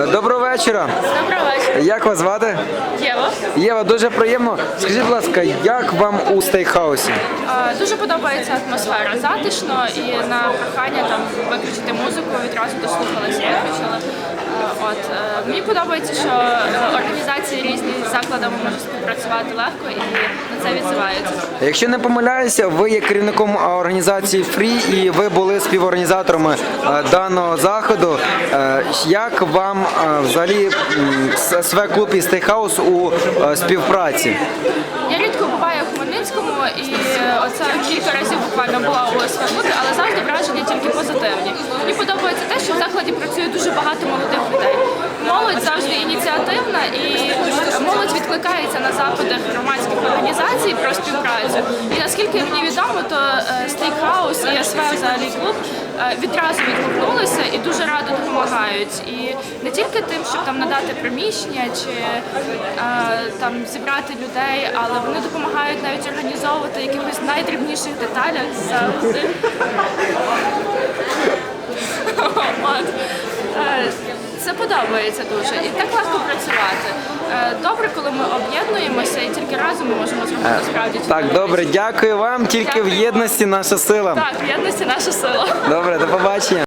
Доброго вечора. Доброго вечора. Як вас звати? Єва. Єва, дуже приємно. Скажіть, будь ласка, як вам у стейкхаусі? Е, Дуже подобається атмосфера. Затишно і на прохання там виключити музику відразу дослухалися, виключила. От е, мені подобається, що е, організації різні з закладами можуть співпрацювати легко і на це відзиваються. Якщо не помиляюся, ви є керівником організації Free і ви були співорганізаторами даного заходу. Е, Як вам взагалі м, СВ клуб і стейкхаус у співпраці? Я рідко буваю в Хмельницькому і е, оце кілька разів буквально була у СВК, але завжди враження тільки позитивні. Мені подобається те, що в закладі працює дуже багато молодих людей. Молодь завжди ініціативна і молодь відкликається на заходах громадських організацій про співпрацю. І наскільки мені відомо, то Стейкхаус і СВ взагалі клуб е, відразу відгукнулися і дуже радо допомагають. І не тільки тим, щоб там надати приміщення чи е, там зібрати людей, але вони допомагають навіть організовувати якихось найдрібніших деталях. От. Е, Це подобається дуже і так легко працювати. Е, Добре, коли ми об'єднуємося і тільки разом ми можемо зробити справді Так, добре, дякую вам. Тільки в Дякую. єдності наша сила. Так, в єдності наша сила. Добре, до побачення.